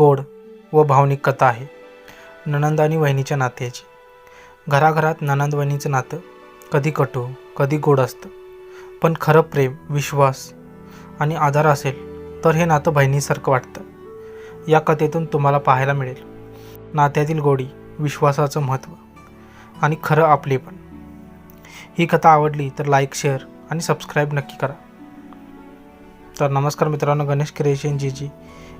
गोड व भावनिक कथा आहे. ननंद आणि वहिनीच्या नात्याची. घराघरात ननंद वहिनीचं नातं कधी कटू कधी गोड असतं. पण खरं प्रेम विश्वास आणि आधार असेल तर हे नातं बहिणीसारखं वाटतं. या कथेतून तुम्हाला पाहायला मिळेल. नात्यातील गोडी विश्वासाचं महत्त्व आणि खरं आपलेपण ही कथा आवडली तर लाईक शेअर आणि सबस्क्राईब नक्की करा. तर नमस्कार मित्रांनो गणेश क्रिएशन जी जी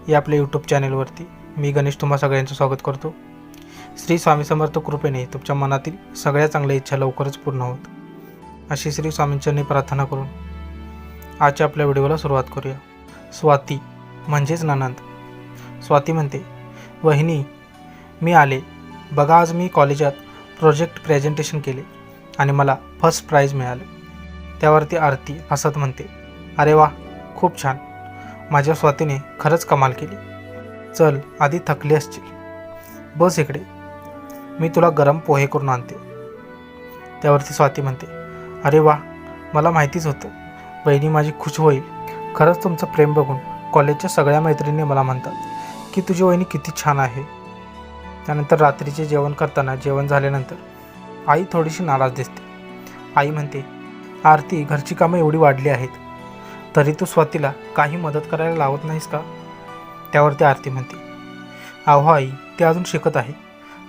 या आपल्या यूट्यूब चॅनेलवरती मी गणेश तुम्हा सगळ्यांचं स्वागत करतो. श्री स्वामी समर्थ कृपेने तुमच्या मनातील सगळ्या चांगल्या इच्छा लवकरच पूर्ण होत. अशी श्री स्वामींच्यांनी प्रार्थना करून आजच्या आपल्या व्हिडिओला सुरुवात करूया. स्वाती म्हणजेच ननंद. स्वाती म्हणते वहिनी मी आले. बघा आज मी कॉलेजात प्रोजेक्ट प्रेझेंटेशन केले आणि मला फर्स्ट प्राईज मिळालं. त्यावरती आरती हसत म्हणते अरे वा खूप छान. माझ्या स्वातीने खरंच कमाल केली. चल आधी थकली असशील. बस इकडे. मी तुला गरम पोहे करून आणते. त्यावरती स्वाती म्हणते अरे वा मला माहितीच होतं. बहिणी माझी खुश होईल. खरंच तुमचं प्रेम बघून कॉलेजच्या सगळ्या मैत्रिणी मला म्हणतात की तुझी वहिनी किती छान आहे. त्यानंतर रात्रीचे जेवण करताना जेवण झाल्यानंतर आई थोडीशी नाराज दिसते. आई म्हणते आरती घरची कामं एवढी वाढली आहेत. तरी तू स्वातीला काही मदत करायला लावत नाहीस का? त्यावरती आरती म्हणते. अहो आई ते अजून शिकत आहे.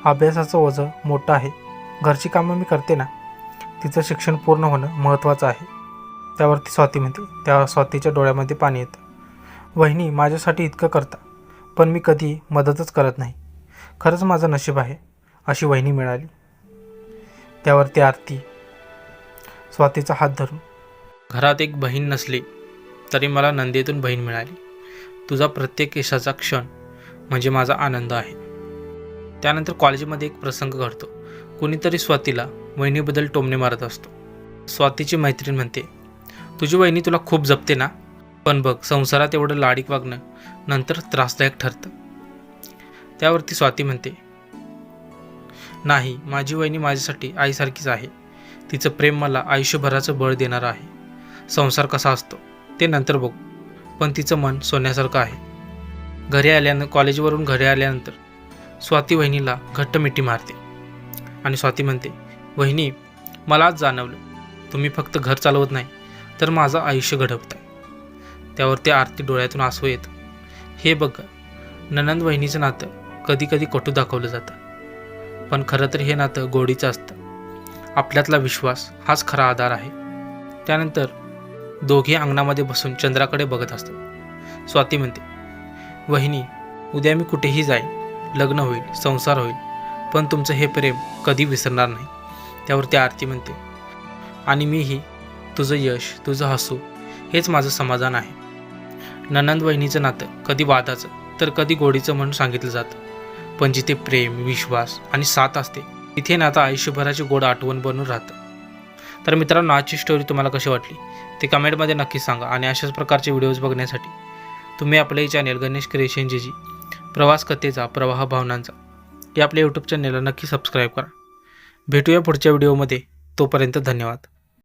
अभ्यासाचं ओझं मोठं आहे. घरची कामं मी करते ना. तिचं शिक्षण पूर्ण होणं महत्त्वाचं आहे. त्यावरती स्वाती म्हणते. त्या स्वातीच्या डोळ्यामध्ये पाणी येतं. वहिनी माझ्यासाठी इतकं करता पण मी कधी मदतच करत नाही. खरंच माझं नशीब आहे अशी वहिनी मिळाली. त्यावर ती आरती स्वातीचा हात धरून. घरात एक बहीण नसली तरी मला नंदीतून बहीण मिळाली. तुझा प्रत्येक यशाचा क्षण म्हणजे माझा आनंद आहे. त्यानंतर कॉलेजमध्ये एक प्रसंग घडतो. कोणीतरी स्वातीला वहिनीबद्दल टोमणे मारत असतो. स्वातीची मैत्रीण म्हणते तुझी वहिनी तुला खूप जपते ना? पण बघ संसारात एवढं लाडीक वागणं नंतर त्रासदायक ठरतं. त्यावरती स्वाती म्हणते नाही माझी वहिनी माझ्यासाठी आईसारखीच आहे. तिचं प्रेम मला आयुष्यभराचं बळ देणारं आहे. संसार कसा असतो? ते नंतर बघू. पण तिचं मन सोन्यासारखं आहे. घरी आल्यानं कॉलेजवरून घरी आल्यानंतर स्वाती वहिनीला घट्ट मिठी मारते. आणि स्वाती म्हणते वहिनी मला आज जाणवलं. तुम्ही फक्त घर चालवत नाही तर माझं आयुष्य घडवतं त्यावर ते आरती डोळ्यातून आसू येतं हे बघ ननंद वहिनीचं नातं कधी कधी कटू दाखवलं जातं. पण खरं तर हे नातं गोडीचं असतं. आपल्यातला विश्वास हाच खरा आधार आहे. त्यानंतर दोघे अंगणामध्ये बसून चंद्राकडे बघत असतात. स्वाती म्हणते वहिनी उद्या मी कुठेही जाईन. लग्न होईल संसार होईल. पण तुमचं हे प्रेम कधी विसरणार नाही. त्यावर त्यावरती आरती म्हणते आणि मीही तुझं यश तुझं हसू हेच माझं समाधान आहे. ननंद वहिनीचं नातं कधी वादाचं तर कधी गोडीचं म्हणून सांगितलं जातं. पण जिथे प्रेम विश्वास आणि साथ असते तिथे नातं आयुष्यभराची गोड आठवण बनून राहतं. तर मित्रांनो आजची स्टोरी तुम्हाला कशी वाटली? ते कमेंटमध्ये नक्कीच सांगा आणि अशाच प्रकारचे व्हिडिओज बघण्यासाठी तुम्ही आपले चॅनेल गणेश क्रिएशन जे जी प्रवास कथेचा प्रवाह भावनांचा या आपल्या यूट्यूब चॅनेलला नक्की सबस्क्राईब करा. भेटूया पुढच्या व्हिडिओमध्ये तोपर्यंत धन्यवाद.